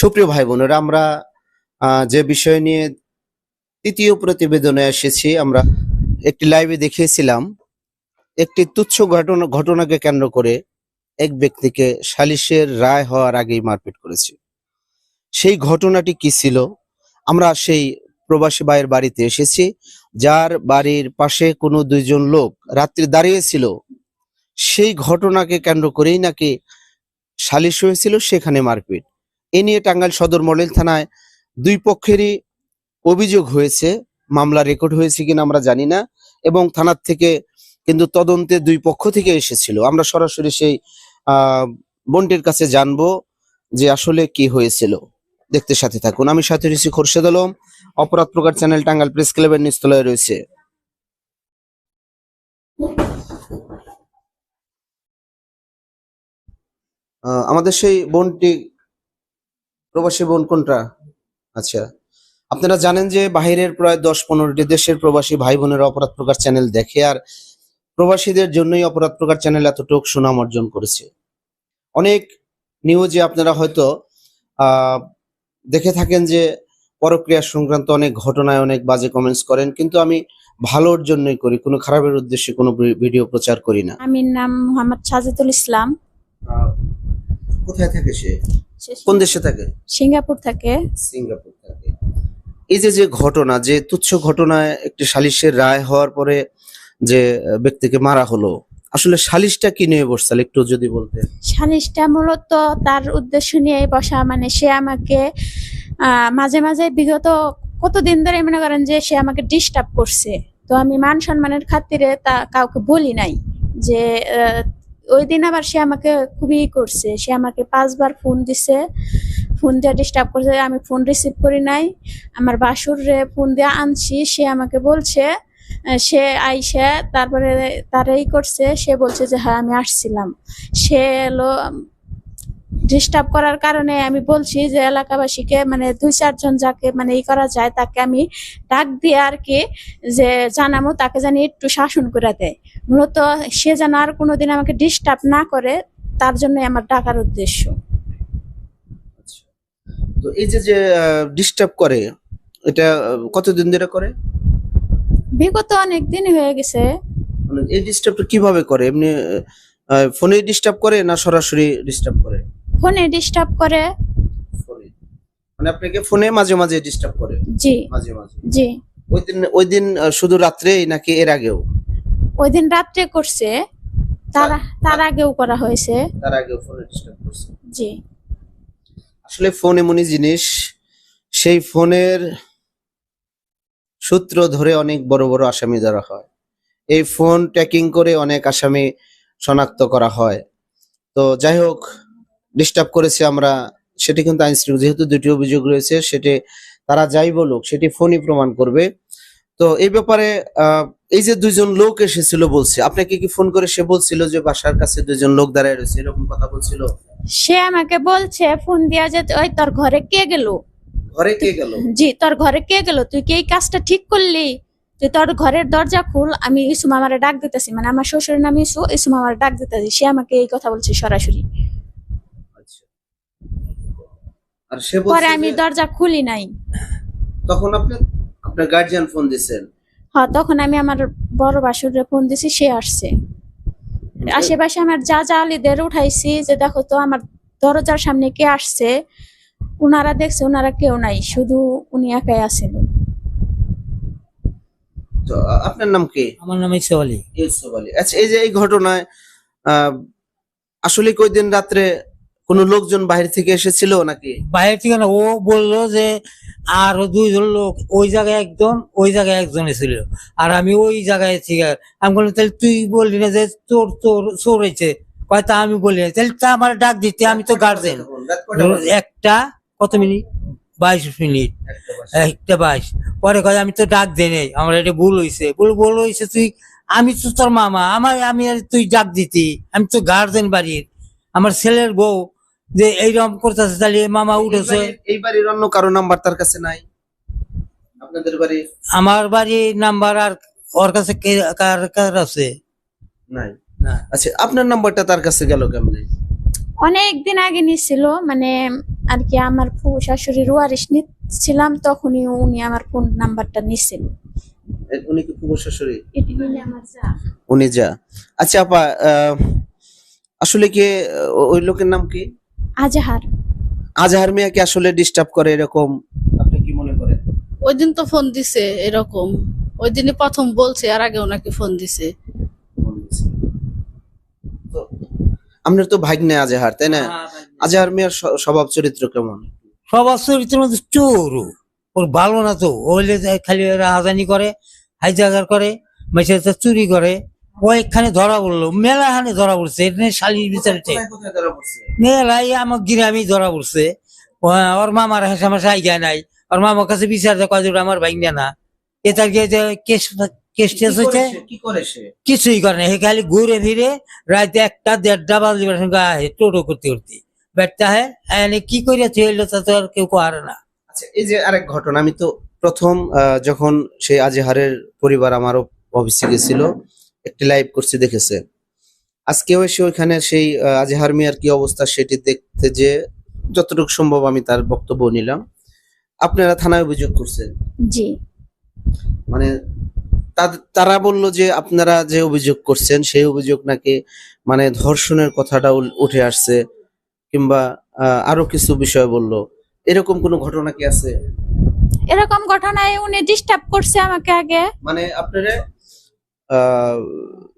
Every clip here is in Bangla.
সুপ্রিয় ভাই বোনেরা আমরা যে বিষয় নিয়ে তৃতীয় প্রতিবেদনে এসেছি, আমরা একটি লাইভে দেখিয়েছিলাম। একটি তুচ্ছ ঘটনা, ঘটনাকে কেন্দ্র করে এক ব্যক্তিকে সালিশের রায় হওয়ার আগেই মারপিট করেছে। সেই ঘটনাটি কি ছিল? আমরা সেই প্রবাসী ভাইয়ের বাড়িতে এসেছি, যার বাড়ির পাশে কোনো দুইজন লোক রাত্রি দাঁড়িয়েছিল। সেই ঘটনাকে কেন্দ্র করেই নাকি সালিশ হয়েছিল, সেখানে মারপিট। এ নিয়ে টাঙ্গাইল সদর মডেল থানায় দুই পক্ষেরই অভিযোগ হয়েছে, মামলা রেকর্ড হয়েছে কিনা আমরা জানি না এবং থানার থেকে কিন্তু তদন্তে দুই পক্ষ থেকে এসেছিল। আমরা সরাসরি সেই বোনটির কাছে জানব যে আসলে কি হয়েছিল। দেখতে সাথে থাকুন। আমি সাথে রয়েছি খোরশেদ আলম। অপরাধ প্রকার চ্যানেল টাঙ্গাইল প্রেস ক্লাবের নিচতলায় রয়েছে। আমাদের সেই বোনটি প্রবাসী বোন কোনটা? আচ্ছা। আপনারা জানেন যে বাহিরের প্রায় দশ পনেরোটি দেশের প্রবাসী ভাই বোনের অপরাধ প্রকার চ্যানেল দেখে আর প্রবাসীদের জন্যই অপরাধ প্রকার চ্যানেল এতটুকু সুনাম অর্জন করেছে। অনেক নিউজে আপনারা হয়তো দেখে থাকেন যে পরক্রিয়া সংক্রান্ত অনেক ঘটনায় অনেক বাজে কমেন্টস করেন কিন্তু আমি ভালোর জন্যই করি কোনো খারাপের উদ্দেশ্যে কোনো ভিডিও প্রচার করি না। আমির নাম মোহাম্মদ সাজিদুল ইসলাম। কোথায় থাকে সে? কোন দেশে থাকে? সিঙ্গাপুর থেকে। সিঙ্গাপুর থাকে। এই যে যে ঘটনা যে তুচ্ছ ঘটনায় একটি সালিশের রায় হওয়ার পরে যে ব্যক্তিকে মারা হলো আসলে সালিশটা কি নিয়ে বসছিল একটু যদি বলতে সালিশটা মূলত তার উদ্দেশ্য নিয়ে বসা মানে সে আমাকে আহ, মাঝে মাঝে বিগত কতদিন ধরে মনে করেন যে সে আমাকে ডিস্টার্ব করছে। তো আমি মান সম্মানের খাতিরে তা কাউকে বলি নাই যে ওই দিন আবার সে আমাকে খুবই করছে। সে আমাকে পাঁচবার ফোন দিছে। ফোন দিয়ে ডিস্টার্ব করছে। আমি ফোন রিসিভ করি নাই। আমার বাসুর ফোন দিয়ে আনছি। সে আমাকে বলছে সে আইসে, তারপরে তারাই করছে। সে বলছে যে হ্যাঁ আমি আসছিলাম। সে এলো ডিস্টার্ব করার কারণে আমি বলছি যে এলাকাবাসীকে মানে দুই চারজন যাকে মানে ই করা যায় তাকে আমি ডাক দিয়ে আর কি যে জানামো তাকে জানি একটু শাসন করে দেয়। মূলত সে যেন আর কোনোদিন আমাকে ডিস্টার্ব না করে তার জন্য আমার ডাকার উদ্দেশ্য। তো এই যে যে ডিস্টার্ব করে এটা কতদিন ধরে করে? বিগত অনেক দিন হয়ে গেছে। মানে এই ডিস্টার্বটা কীভাবে করে? এমনি ফোনে ডিস্টার্ব করে না সরাসরি ডিস্টার্ব করে? ফোনে ডিস্টার্ব করে। মানে আপনাকে ফোনে মাঝে মাঝে ডিস্টার্ব করে? জি। মাঝে মাঝে। জি। ওই দিন ওই দিন শুধু রাত্রেই নাকি এর আগেও? ওই দিন রাত্রে করছে। তার তার আগেও করা হয়েছে। তার আগেও ফোনে ডিস্টার্ব করছে। জি। আসলে ফোন এমনই জিনিস সেই ফোনের সূত্র ধরে অনেক বড় বড় আসামি ধরা হয়। এই ফোন ট্র্যাকিং করে অনেক আসামি শনাক্ত করা হয়। তো যাই হোক ডিস্টার্ব করেছে আমরা সেটি কিন্তু আইন যেহেতু দুটি অভিযোগ রয়েছে সেটি তারা যাই বলুক সেটি ফোনই প্রমাণ করবে। তো এই ব্যাপারে এই যে দুইজন লোক এসেছিল বলছে আপনাকে কি ফোন করে সে বলছিল যে বাসার কাছে দুইজন লোক দাঁড়ায় রয়েছে এরকম কথা বলছিল? সে আমাকে বলছে ফোন দিয়া যে ওই তোর ঘরে কে গেল? ঘরে কে গেল? জি তোর ঘরে কে গেল? তুই কি এই কাজটা ঠিক করলি? তুই তোর ঘরের দরজা খুল আমি ইসু মামারে ডাক দিতেছি। মানে আমার শ্বশুরের নাম ইসু ইসু মামারে ডাক দিতেছি সে আমাকে এই কথা বলছে সরাসরি। আর সে পরে আমি দরজা খুলি নাই। তখন আপনি আপনার গার্জিয়ান ফোন দিছেন। হ্যাঁ তখন আমি আমার বড় বাসুরে ফোন দিছি সে আসছে। আশেপাশে আমার যা যা আলিদের উঠাইছি যে দেখো তো আমার দরজার সামনে কে আসছে উনারা দেখছে উনারা কেউ নাই শুধু উনি একাই আছেন। তো আপনার নাম কি? আমার নাম ইসা আলী। ইউসুফ আলী। আচ্ছা এই যে এই ঘটনায় আহ, আসলে কই দিন রাত্রে কোনো লোকজন বাইরে থেকে এসেছিল নাকি? বাইরে থেকে না, ও বলল যে আরও দুইজন লোক ওই জায়গায় একজন ওই জায়গায় একজন ছিল আর আমি ওই জায়গায় থেকে আমি বললাম, তাহলে তুই বললি না যে তোর তোর, চোর হয়েছে? কয়, তা আমি বলি না। তাহলে তা আমার ডাক দিতে, আমি তো গার্জেন? একটা, কত মিনিট? বাইশ মিনিট। একটা বাইশ। পরে কয়, আমি তো ডাক দেই নাই। আমার এটা ভুল হয়েছে ভুল ভুল হয়েছে তুই, আমি তো তোর মামা। আমার, আমি আর তুই ডাক দিতি। আমি তো গার্জেন বাড়ির। আমার ছেলের বউ যে এইরকম করতেছে তাহলে মামা উঠেছে। এই বাড়ির অন্য কারও নাম্বার তার কাছে নাই? আপনাদের বাড়ি? আমার বাড়ির নাম্বার আর ওর কাছে কার কার আছে? নাই। আচ্ছা আপনার নাম্বারটা তার কাছে গেল কেমনে? অনেক দিন আগে নিছিল মানে আর কি আমার ফুফু শাশুড়ির ওয়ারিশ নিচ্ছিলাম তখনই উনি আমার ফোন নাম্বারটা নিছিল। উনি কি ফুফু শাশুড়ি? আমার যা। উনি যা। আচ্ছা আপা আহ, আসলে কি ওই লোকের নাম কি? আজহার। আজহার মিয়া কি আসলে ডিস্টার্ব করে এরকম? আপনি কি মনে করেন? ওই দিন তো ফোন দিছে এরকম। ওই দিনই প্রথম বলছে আর আগে ওনাকে ফোন দিছে। তো আপনার তো ভাগ্নে আজহার তাই না? আজহার মিয়ার স্বভাব চরিত্র কেমন? স্বভাব চরিত্রের মধ্যে চোর। ওর ভালো না তো। ওইলে খালি রাহাজানি করে হাইজাগার করে মেসে চুরি করে। ও এখানে ধরা পড়ল মেলা হানে ধরা পড়ছে এখানে শালির পড়ছে? মেলাই আমার গ্রামেই ধরা পড়ছে। ওর মামার হেসে আমার সাইগা নাই ওর মামার কাছে বিচার দেয় কয় আমার ভাইঙ্গা না। এ তার কেস টেস হচ্ছে করে করে কিছুই করে না খালি ঘুরে ফিরে রাতে একটা দেড়টা বাজে গায়ে টোটো করতে করতে। বেটটা হ্যাঁ কি করিয়া এলো তা তো আর কেউ করে না। আচ্ছা এই যে আরেক ঘটনা আমি তো প্রথম আহ, যখন সেই আজহারের পরিবার আমার অফিসে গেছিল একটি লাইভ করছি দেখেছে। আজকেও এসে ওইখানে সেই আজহার মিয়ার কি অবস্থা সেটি দেখতে যে যতটুকু সম্ভব আমি তার বক্তব্য নিলাম। আপনারা থানায় অভিযোগ করছেন? জি। মানে তারা বলল যে আপনারা যে অভিযোগ করছেন সেই অভিযোগ নাকি মানে ধর্ষণের কথাটা উঠে আসছে কিংবা আরও কিছু বিষয় বলল। এরকম কোনো ঘটনা কি আছে? এরকম ঘটনায় উনি ডিস্টার্ব করছে আমাকে আগে। মানে আপনারা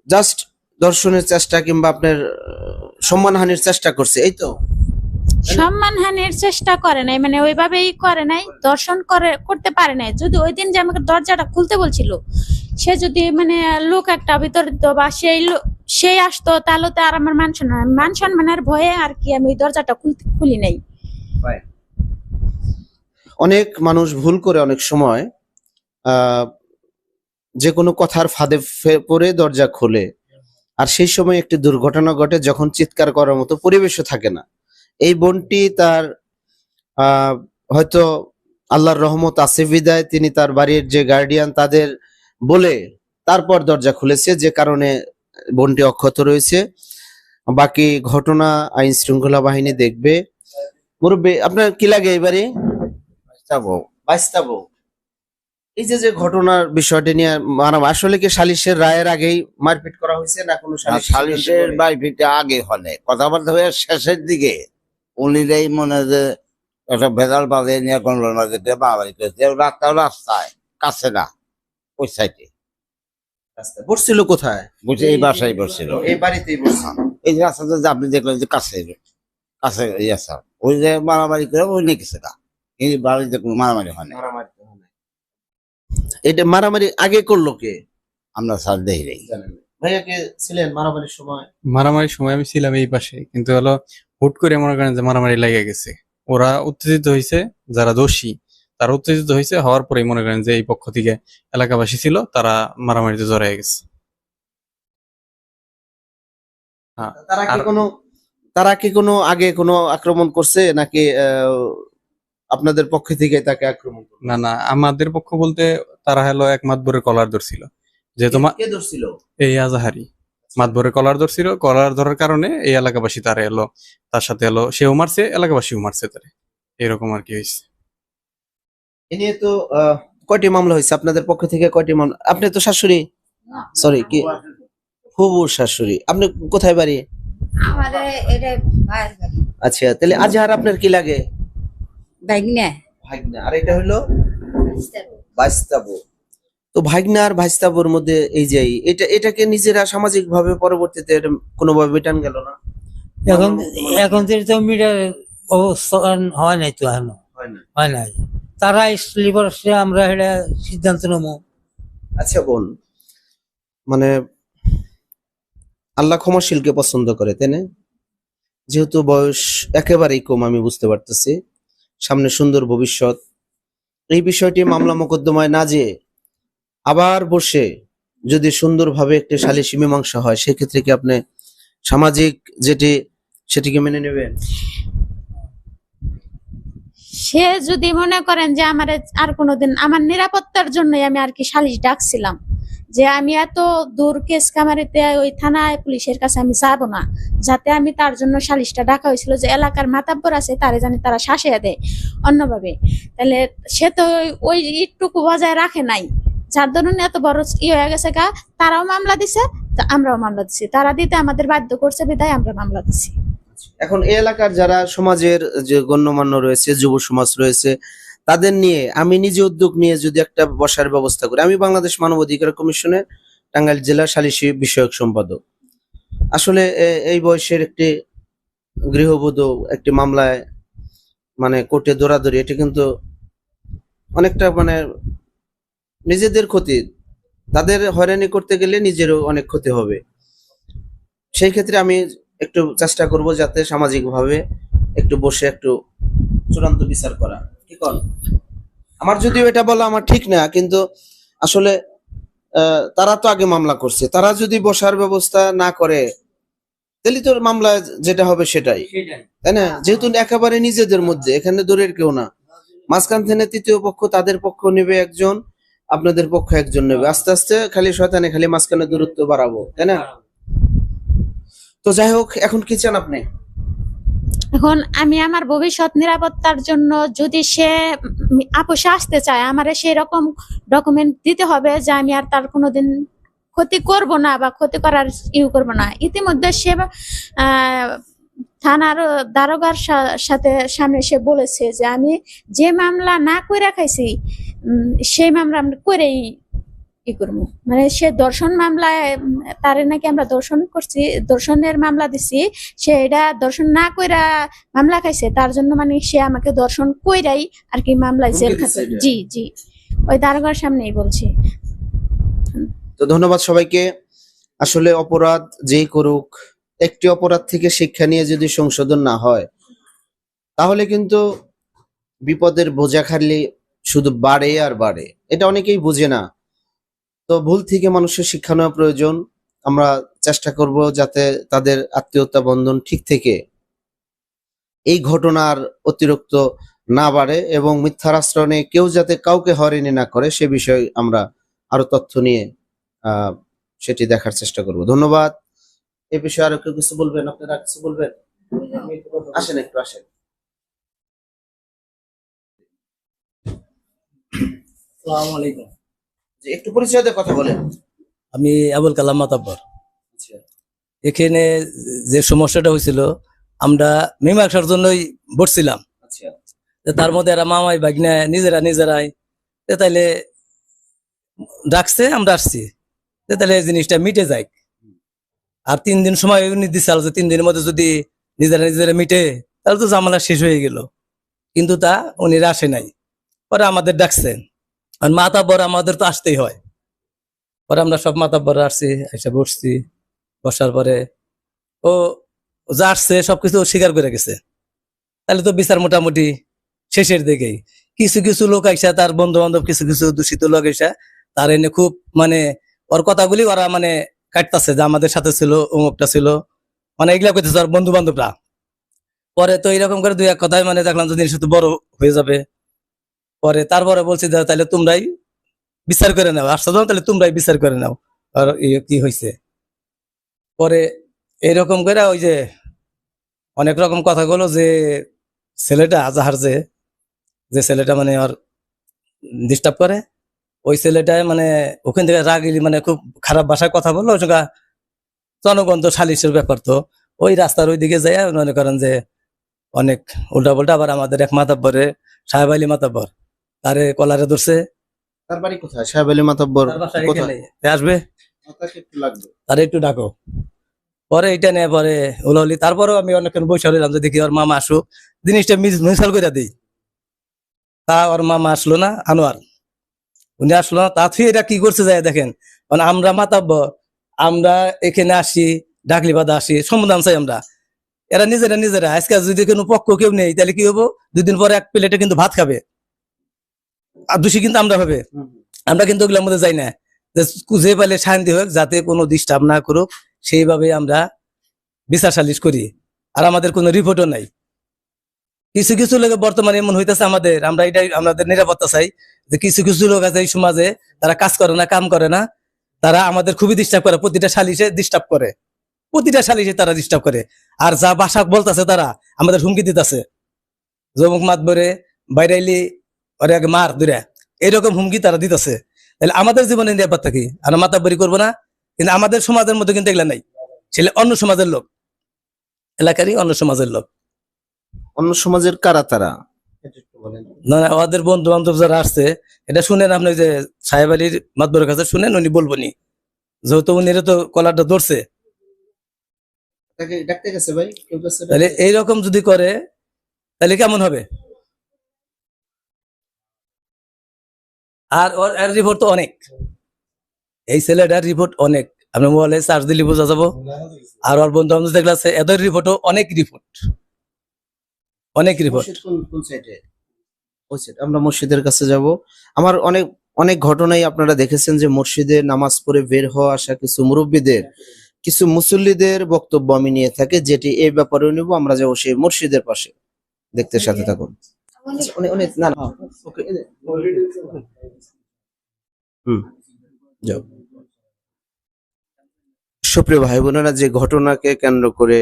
জাস্ট দর্শনের চেষ্টা কিংবা আপনার সম্মানহানির চেষ্টা করছে এই তো? সম্মানহানির চেষ্টা করে নাই মানে ওইভাবেই করে নাই দর্শন করে করতে পারে নাই। যদি ওই দিন যে আমাকে দরজাটা খুলতে বলছিল সে যদি মানে লোক একটা ভিতরে বা সেই সেই আসতো তাহলে তো আর আমার মান সম্মান মান সম্মানের ভয়ে আর কি আমি দরজাটা খুলতে খুলি নাই। অনেক মানুষ ভুল করে অনেক সময় আহ, যে কোনো কথার ফাঁদে পড়ে দরজা খোলে। আর সেই সময় একটি দুর্ঘটনা ঘটে যখন চিৎকার করার মতো পরিবেশও থাকে না। এই বোনটি তার হয়তো আল্লাহর রহমত আসিফ বিদায় তিনি তার বাড়ির যে গার্ডিয়ান তাদের বলে তারপর দরজা খুলেছে যে কারণে বোনটি অক্ষত রয়েছে। বাকি ঘটনা আইন শৃঙ্খলা বাহিনী দেখবে। মুরব্বী আপনার কি লাগে এবারে? বাস্তব এই যে যে ঘটনার বিষয়টি নিয়ে মারাম আসলে কি সালিশের রায়ের আগেই মারপিট করা হয়েছে না কোনো সালিশের বাইফিতে আগে হলে। কথাবার্তা হয়ে শেষের দিকে উনিরাই মনে হয় যে একটা ভেজাল বাজে নিয়ে গন্ডল মাঝে দিয়ে করেছে। রাস্তা রাস্তায় কাছে না ওই সাইডে। বসছিল কোথায়? বুঝে এই বাসায় বসছিল। এই বাড়িতেই বসছিল। এই যে রাস্তাতে যে আপনি দেখলেন যে কাছে কাছে ইয়ে স্যার ওই যে মারামারি করে ওই নিয়ে গেছে না এই বাড়িতে কোনো মারামারি হয় না মারামারি তো হয় নাই। এটা মারামারি আগে করল কে? আমরা স্যার দেখি নেই। জানেন না। ভাইয়া কে ছিলেন মারামারির সময়? মারামারির সময় আমি ছিলাম এই পাশে কিন্তু হলো হুট করে মনে করেন যে মারামারি লেগে গেছে। ওরা উত্তেজিত হয়েছে যারা দোষী তারা উত্তেজিত হয়েছে হওয়ার পরেই মনে করেন যে এই পক্ষ থেকে এলাকাবাসী ছিল তারা মারামারিতে জড়াই গেছে। তারা কি কোনো তারা কি কোনো আগে কোনো আক্রমণ করছে নাকি আহ, আপনাদের পক্ষ থেকে তাকে আক্রমণ করল? না না আমাদের পক্ষ বলতে তারা হলো এক মাতবরের কলার ধরছিল যেহেতু মা- কে ধরছিল এই আজাহারি। মাতবরের কলার ধরছিল কলার ধরার কারণে এই এলাকাবাসী তারা এলো তার সাথে এলো সেও মারছে এলাকাবাসীও মারছে তারে। এরকম আর কি হয়েছে এ নিয়ে তো আহ, কয়টি মামলা হয়েছে আপনাদের পক্ষ থেকে কয়টি মামলা? আপনি তো শাশুড়ি? সরি কি? ফুবুর শাশুড়ি। আপনি কোথায় বাড়ি? আমাদের এটা ভাইয়ের বাড়ি। আচ্ছা তাহলে আজহার আপনার কি লাগে? ভাগ্নে। ভাগনা। আর এটা হলো বাইস্তাবু তো ভাগনা আর ভাইস্তাবুর মধ্যে এই যে এটা এটাকে নিজেরা সামাজিক ভাবে পরবর্তীতে কোনোভাবে মেটান গেল না? এখন এখন তো মিডিয়ার অবস্থা হয় নাই তো এখনও। হয় না হয় নাই। তারা স্লিপার আমরা এটা সিদ্ধান্ত নেব। আচ্ছা বোন। মানে আল্লাহ ক্ষমাশীলকে পছন্দ করে তাই না? যেহেতু বয়স একেবারেই কম আমি বুঝতে পারতেছি। সামনে সুন্দর ভবিষ্যৎ। এই বিষয়টি মামলা মোকদ্দমায় না যে আবার বসে যদি সুন্দরভাবে একটি সালিসি মীমাংসা হয়, সেক্ষেত্রে কি আপনি সামাজিক যেটি, সেটিকে মেনে নেবেন? সে যদি মনে করেন যে আমার আর কোনোদিন, আমার নিরাপত্তার জন্যই আমি আর কি সালিশ ডাকছিলাম। যে আমি এত দূর কেস কামারিতে ওই থানায় পুলিশের কাছে আমি যাব না। যাতে আমি তার জন্য সালিশটা ডাকা হয়েছিল যে এলাকার মাতাব্বর আছে, তারে জানি তারা শাসিয়ে দেয় অন্যভাবে। তাহলে সে তো ওই- ইটটুকু বজায় রাখে নাই। যার ধরুন এত বড় ই হয়ে গেছে গা, তারাও মামলা দিছে আমরাও মামলা দিছি। তারা দিতে আমাদের বাধ্য করছে বিদায় আমরা মামলা দিছি। এখন এলাকার যারা সমাজের যে গণ্যমান্য রয়েছে, যুব সমাজ রয়েছে তাদের নিয়ে, আমি নিজে উদ্যোগ নিয়ে যদি একটা বসার ব্যবস্থা করি, আমি বাংলাদেশ মানবাধিকার কমিশনের টাঙ্গাইল জেলা সালিসি বিষয়ক সম্পাদক। আসলে এই বয়সের একটি গৃহবধূ একটি মামলায় মানে কোর্টে দৌড়াদৌড়ি, এটা কিন্তু অনেকটা মানে নিজেদের ক্ষতি। তাদের হয়রানি করতে গেলে নিজেরও অনেক ক্ষতি হবে। সেই ক্ষেত্রে আমি একটু চেষ্টা করব যাতে সামাজিকভাবে একটু বসে একটু চূড়ান্ত বিচার করা। আছে? আমার যদিও এটা বলা আমার ঠিক না কিন্তু আসলে তারা তো আগে মামলা করছে। তারা যদি বসার ব্যবস্থা না করে তাহলে তো মামলা যেটা হবে সেটাই। তাই না? যেহেতু একেবারে নিজেদের মধ্যে এখানে দূরের কেউ না। মাঝখান থেকে তৃতীয় পক্ষ তাদের পক্ষ নেবে একজন আপনাদের পক্ষ একজন নেবে। আস্তে আস্তে খালি শয়তানে খালি মাঝখানে দূরত্ব বাড়াবো তাই না? তো যাই হোক এখন কি চান আপনি? এখন আমি আমার ভবিষ্যৎ নিরাপত্তার জন্য যদি সে আপোষে আসতে চায় আমার সেই রকম ডকুমেন্ট দিতে হবে যে আমি আর তার কোনোদিন ক্ষতি করব না বা ক্ষতি করার ইউ করব না। ইতিমধ্যে সে থানার দারোগার সাথে সামনে সে বলেছে যে আমি যে মামলা না করে খাইছি উম, সেই মামলা আমরা করেই ই করব? মানে সে দর্শন মামলায় তারে নাকি আমরা দর্শন করছি দর্শনের মামলা দিছি সে এটা দর্শন না কইরা মামলা খাইছে তার জন্য মানে সে আমাকে দর্শন কইরাই আর কি মামলায় জেল খাচ্ছে। জি জি। ওই দারোগার সামনেই বলছি। তো ধন্যবাদ সবাইকে। আসলে অপরাধ যেই করুক একটি অপরাধ থেকে শিক্ষা নিয়ে যদি সংশোধন না হয় তাহলে কিন্তু বিপদের বোঝা খালি শুধু বাড়ে আর বাড়ে। এটা অনেকেই বুঝে না। তো ভুল থেকে মানুষের শিক্ষা নেওয়া প্রয়োজন। আমরা চেষ্টা করব যাতে তাদের আত্মীয়তা বন্ধন ঠিক থেকে এই ঘটনার অতিরিক্ত না বাড়ে এবং মিথ্যার আশ্রয়নে কেউ যাতে কাউকে হয়রানি না করে, সে বিষয়ে আমরা আরও তথ্য নিয়ে সেটি দেখার চেষ্টা করব। ধন্যবাদ। এ বিষয়ে আরও কেউ কিছু বলবেন? আপনারা কিছু বলবেন? আসেন একটু, আসেন। আসসালামু আলাইকুম। যে একটু পরিচয় দিয়ে কথা বলেন। আমি আবুল কালাম মাতাব্বর। আচ্ছা। এখানে যে সমস্যাটা হয়েছিল আমরা মীমাংসার জন্যই বসছিলাম আচ্ছা। তার মধ্যে এরা মামাই বাগনা নিজেরা নিজেরাই। তাইলে ডাকছে আমরা আসছি। তাহলে এই জিনিসটা মিটে যায়। আর তিন দিন সময় উনি দিচ্ছিল যে তিন দিনের মধ্যে যদি নিজেরা নিজেরা মিটে তাহলে তো ঝামেলা শেষ হয়ে গেল। কিন্তু তা উনি আসে নাই। পরে আমাদের ডাকছেন আর মাতাব্বর আমাদের তো আসতেই হয়। পরে আমরা সব মাতাব্বর আসছি, এসে বসছি। বসার পরে ও যা আসছে সবকিছু স্বীকার করে গেছে। তাহলে তো বিচার মোটামুটি শেষের দিকেই। কিছু কিছু লোক আইসা, তার বন্ধু বান্ধব কিছু কিছু দূষিত লোক আইসা, তার এনে খুব মানে ওর কথাগুলি ওরা মানে কাটতেছে যে আমাদের সাথে ছিল, অমুকটা ছিল। মানে এগুলা করতেছে ওর বন্ধু বান্ধবরা পরে তো এরকম করে দুই এক কথায় মানে দেখলাম যে জিনিস বড় হয়ে যাবে। পরে তারপরে বলছি যে তাহলে তোমরাই বিচার করে নাও। আসছো তাহলে তোমরাই বিচার করে নাও। আর কি হয়েছে পরে এইরকম করে ওই যে অনেক রকম কথা গুলো যে, ছেলেটা আজাহার যে যে ছেলেটা মানে ওর ডিস্টার্ব করে, ওই ছেলেটায় মানে ওখান থেকে রাগিলি মানে খুব খারাপ ভাষায় কথা বলল। ওই জনগণ তো সালিশের ব্যাপার তো। ওই রাস্তার ওই দিকে যায় মনে করেন যে অনেক উল্টা পাল্টা আবার আমাদের এক মাতাব্বরে, সাহেব আলী মাতাব্বর। তারে কলারে ধরছে। তার বাড়ি কোথায়? সাহেব আলী মাতাব্বর আসবে? তারে একটু ডাকো। পরে এটা নিয়ে পরে উলাউলি। তারপরেও আমি অনেকক্ষণ বসে রইলাম যে দেখি ওর মামা আসুক। জিনিসটা মিসাল করে দিই। তা ওর মামা আসলো না আনোয়ার। উনি আসলো না তা তুই এটা কি করছে যায় দেখেন। মানে আমরা মাতাব্য আমরা এখানে আসি ডাকলি বাদা আসি সমাধান চাই আমরা। এরা নিজেরা নিজেরা। আজকে যদি কোনো পক্ষ কেউ নেই তাহলে কি হব? দুদিন পরে এক প্লেটে কিন্তু ভাত খাবে। দোষী কিন্তু আমরা হবে। আমরা কিন্তু ওগুলোর মধ্যে যাই না। যে যে পাইলে শান্তি হোক যাতে কোনো ডিস্টার্ব না করুক সেইভাবে আমরা বিচার সালিশ করি। আর আমাদের কোনো রিপোর্টও নাই। কিছু কিছু লোক বর্তমানে এমন হইতেছে আমাদের আমরা এটাই আমাদের নিরাপত্তা চাই যে কিছু কিছু লোক আছে এই সমাজে তারা কাজ করে না কাম করে না। তারা আমাদের খুবই ডিস্টার্ব করে প্রতিটা সালিশে ডিস্টার্ব করে। প্রতিটা সালিশে তারা ডিস্টার্ব করে। আর যা ভাষা বলতেছে তারা আমাদের হুমকি দিতেছে। জমুক মাত বরে বাইরাইলি ওরে আগে মার দূরে। এরকম হুমকি তারা দিতেছে। তাহলে আমাদের জীবনে ব্যাপারটা কি? আমরা মাতাবরি করব না? কিন্তু আমাদের সমাজের মধ্যে কিন্তু এগুলা নাই। ছেলে অন্য সমাজের লোক। এলাকারই অন্য সমাজের লোক। অন্য সমাজের কারা তারা? এটা একটু বলেন। না না ওদের বন্ধু বান্ধব যারা আসছে এটা শুনেন আপনি যে সাহেব আলীর মাতবরের কাছে শুনেন উনি বলব নি। যেহেতু উনি তো কলারটা ধরছে। তাকে ডাকতে গেছে ভাই কেউ গেছে তাহলে এইরকম যদি করে তাহলে কেমন হবে? আর ওর এর রিপোর্ট তো অনেক। এই ছেলেটার রিপোর্ট অনেক। আপনি মোবাইলে চার্জ দিলে বোঝা যাব। আর ওর বন্ধু বান্ধব দেখলে আছে এদের রিপোর্টও অনেক রিপোর্ট অনেক রিপোর্ট আমরা মসজিদের কাছে যাব। আমার অনেক অনেক ঘটনাই আপনারা দেখেছেন যে মসজিদে নামাজ পড়ে বের হওয়া আসা কিছু মুরব্বীদের কিছু মুসল্লিদের বক্তব্য আমি নিয়ে থাকি যেটি এই ব্যাপারে নিব আমরা যাব সেই মসজিদের পাশে। দেখতে সাথে থাকুন। না না ওকে হুম। যাও। সুপ্রিয় ভাই বোনেরা যে ঘটনাকে কেন্দ্র করে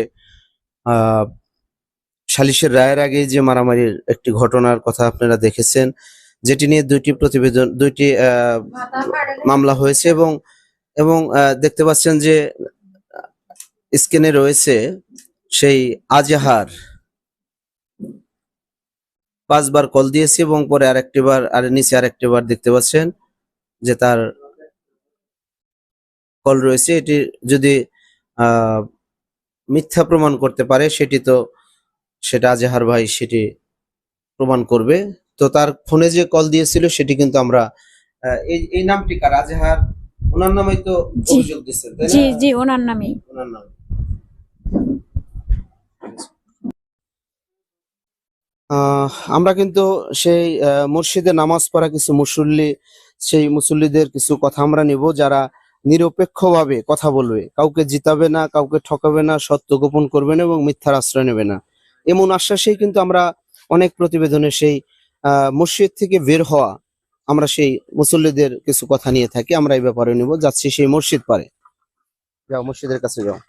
আহ সালিশের রায়ের আগে যে মারামারির একটি ঘটনার কথা আপনারা দেখেছেন যেটি নিয়ে দুইটি প্রতিবেদন দুইটি আহ, মামলা হয়েছে এবং এবং আহ, দেখতে পাচ্ছেন যে স্ক্রিনে রয়েছে সেই আজাহার পাঁচবার কল দিয়েছি এবং পরে আরেকটি বার আর নিচে আরেকটি বার দেখতে পাচ্ছেন যে তার কল রয়েছে। এটি যদি মিথ্যা প্রমাণ করতে পারে সেটি তো সেটা আজহার ভাই সেটি প্রমাণ করবে। তো তার ফোনে যে কল দিয়েছিল সেটি কিন্তু আমরা এই এই নামটি কার? আজহার ওনার নামেই তো অভিযোগ দিচ্ছেন তাই জি না জি ওনার নামেই। ওনার নাম। আমরা কিন্তু সেই মসজিদে নামাজ পড়া কিছু মুসল্লি, সেই মুসল্লিদের কিছু কথা আমরা নিব যারা নিরপেক্ষভাবে কথা বলবে। কাউকে জিতাবে না, কাউকে ঠকাবে না, সত্য গোপন করবে না এবং মিথ্যার আশ্রয় নেবে না। এমন আশ্বাসেই কিন্তু আমরা অনেক প্রতিবেদনে সেই মসজিদ থেকে বের হওয়া আমরা সেই মুসল্লিদের কিছু কথা নিয়ে থাকি। আমরা এই ব্যাপারে নিব, যাচ্ছি সেই মসজিদ পারে। যাও, মসজিদের কাছে যাও।